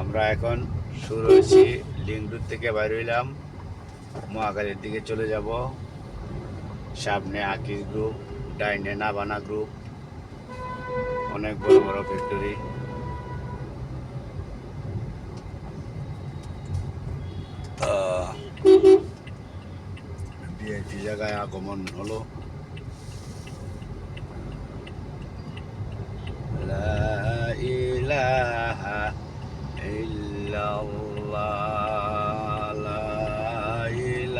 আমরা এখন শুরু হয়েছি লিঙ্গুর থেকে বাইর হইলাম। মহাকালীর দিকে চলে যাব। সামনে আকিস গ্রুপ, ডাইনে নাবানা গ্রুপ। অনেক বড় বড় ফ্যাক্টরি বিআইপি জায়গায় আগমন হলো। لا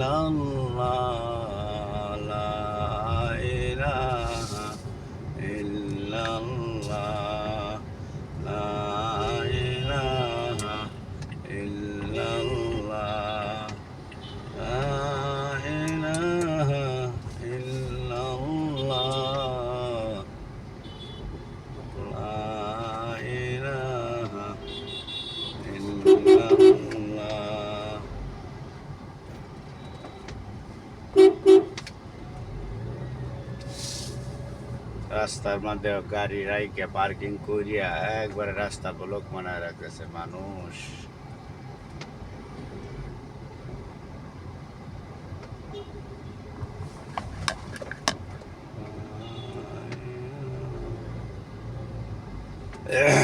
long রাস্তার মধ্যে গাড়ি রাইকে পার্কিং করিয়া একবারে রাস্তা ব্লক বানায় রাখতেছে মানুষ Yeah.